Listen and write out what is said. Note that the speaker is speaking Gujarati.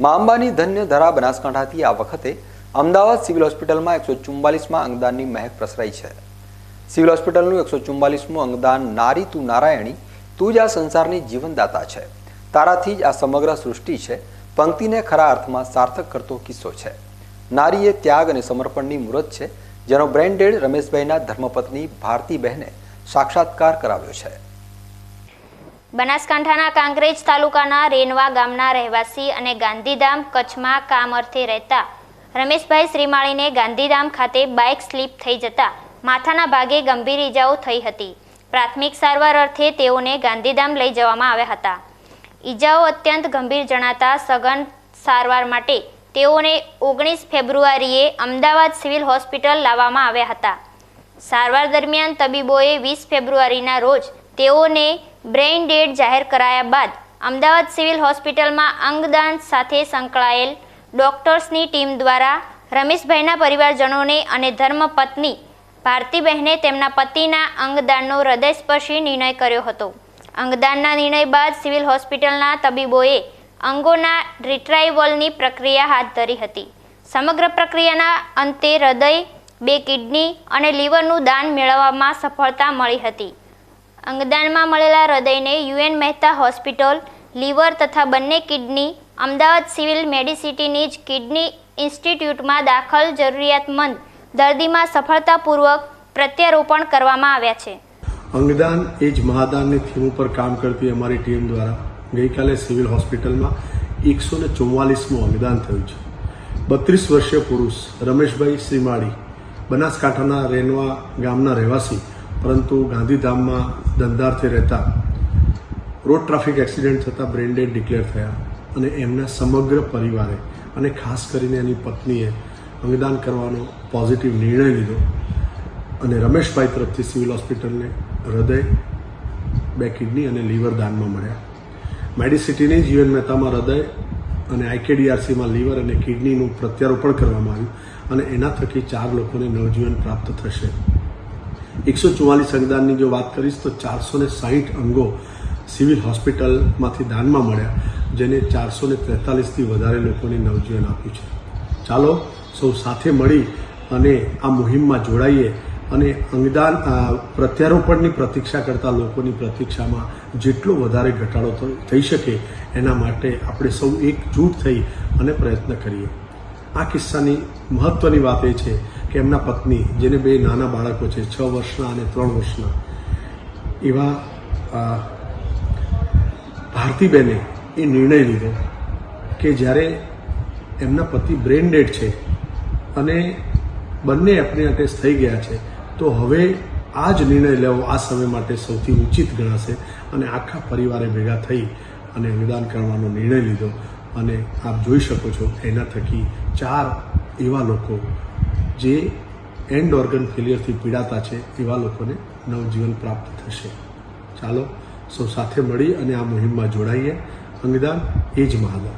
મા અંબાની ધન્ય ધરા બનાસકાંઠાથી આ વખતે અમદાવાદ સિવિલ હોસ્પિટલમાં એકસો ચુમ્બાલીસમાં અંગદાનની મહેક પ્રસરાઈ છે. સિવિલ હોસ્પિટલનું એકસો ચુમ્બાલીસમું અંગદાન નારી તું નારાયણી, તું જ આ સંસારની જીવનદાતા છે. તારાથી જ આ સમગ્ર સૃષ્ટિ છે. પંક્તિને ખરા અર્થમાં સાર્થક કરતો કિસ્સો છે. નારી એ ત્યાગ અને સમર્પણની મૂર્ત છે, જેનો બ્રેન્ડેડ રમેશભાઈના ધર્મપત્ની ભારતીબહેને સાક્ષાત્કાર કરાવ્યો છે. બનાસકાંઠાના કાંકરેજ તાલુકાના રેનવા ગામના રહેવાસી અને ગાંધીધામ કચ્છમાં કામ અર્થે રહેતા રમેશભાઈ શ્રીમાળીને ગાંધીધામ ખાતે બાઇક સ્લીપ થઈ જતા માથાના ભાગે ગંભીર ઈજાઓ થઈ હતી. પ્રાથમિક સારવાર અર્થે તેઓને ગાંધીધામ લઈ જવામાં આવ્યા હતા. ઈજાઓ અત્યંત ગંભીર જણાતા સઘન સારવાર માટે તેઓને ઓગણીસ ફેબ્રુઆરીએ અમદાવાદ સિવિલ હોસ્પિટલ લાવવામાં આવ્યા હતા. સારવાર દરમિયાન તબીબોએ વીસ ફેબ્રુઆરીના રોજ તેઓને બ્રેઇન ડેડ જાહેર કરાયા બાદ અમદાવાદ સિવિલ હોસ્પિટલમાં અંગદાન સાથે સંકળાયેલ ડોક્ટર્સની ટીમ દ્વારા રમેશભાઈના પરિવારજનોને અને ધર્મપત્ની ભારતીબહેને તેમના પતિના અંગદાનનો હૃદયસ્પર્શી નિર્ણય કર્યો હતો. અંગદાનના નિર્ણય બાદ સિવિલ હોસ્પિટલના તબીબોએ અંગોના રિટ્રાઇવલની પ્રક્રિયા હાથ ધરી હતી. સમગ્ર પ્રક્રિયાના અંતે હૃદય, બે કિડની અને લીવરનું દાન મેળવવામાં સફળતા મળી હતી. અંગદાનમાં મળેલા હૃદયને યુએન મહેતા હોસ્પિટલ, લીવર તથા બંને કિડની, અમદાવાદ સિવિલ મેડિસિટીની જ કિડની ઇન્સ્ટિટ્યૂટમાં દાખલ જરૂરિયાતમંદ દર્દીમાં સફળતાપૂર્વક પ્રત્યારોપણ કરવામાં આવ્યા છે. અંગદાન એ જ મહાદાનની થીમ ઉપર કામ કરતી અમારી ટીમ દ્વારા ગઈકાલે સિવિલ હોસ્પિટલમાં એકસો ને ચુમ્માલીસમું અંગદાન થયું છે. બત્રીસ વર્ષીય પુરુષ રમેશભાઈ શ્રીમાળી, બનાસકાંઠાના રેનવા ગામના રહેવાસી પરંતુ ગાંધીધામમાં ધંધાર્થે રહેતા રોડ ટ્રાફિક એક્સિડન્ટ થતાં બ્રેન્ડેડ ડિક્લેર થયા અને એમના સમગ્ર પરિવારે અને ખાસ કરીને એની પત્નીએ અંગદાન કરવાનો પોઝિટિવ નિર્ણય લીધો અને રમેશભાઈ તરફથી સિવિલ હોસ્પિટલને હૃદય, બે કિડની અને લીવર દાનમાં મળ્યા. મેડિસિટીની જીવન મહેતામાં હૃદય અને આઈકેડીઆરસીમાં લીવર અને કિડનીનું પ્રત્યારોપણ કરવામાં આવ્યું અને એના થકી ચાર લોકોને નવજીવન પ્રાપ્ત થશે. એકસો ચુમ્માલીસ અંગદાનની જો વાત કરીશ તો ચારસો ને સાહીઠ અંગો સિવિલ હોસ્પિટલમાંથી દાનમાં મળ્યા, જેને ચારસો ને તેતાલીસથી વધારે લોકોને નવજીવન આપ્યું છે. ચાલો, સૌ સાથે મળી અને આ મુહિમમાં જોડાઈએ અને અંગદાન પ્રત્યારોપણની પ્રતીક્ષા કરતા લોકોની પ્રતીક્ષામાં જેટલો વધારે ઘટાડો થઈ શકે એના માટે આપણે સૌ એકજૂટ થઈ અને પ્રયત્ન કરીએ. આ કિસ્સાની મહત્વની વાત એ છે કે એમના પત્ની, જેને બે નાના બાળકો છે, છ વર્ષના અને ત્રણ વર્ષના, એવા ભારતીબેને એ નિર્ણય લીધો કે જ્યારે એમના પતિ બ્રેન ડેડ છે અને બંને એપની અટેચ થઈ ગયા છે, તો હવે આ જ નિર્ણય લેવો આ સમય માટે સૌથી ઉચિત ગણાશે અને આખા પરિવારે ભેગા થઈ અને નિદાન કરવાનો નિર્ણય લીધો. અને આપ જોઈ શકો છો એના થકી ચાર એવા લોકો જે એન્ડ ઓર્ગન ફેલિયરથી પીડાતા છે, એવા લોકોને નવજીવન પ્રાપ્ત થશે. ચાલો સૌ સાથે મળી અને આ મુહિમમાં જોડાઈએ. અંગદાન એ જ મહાદાન.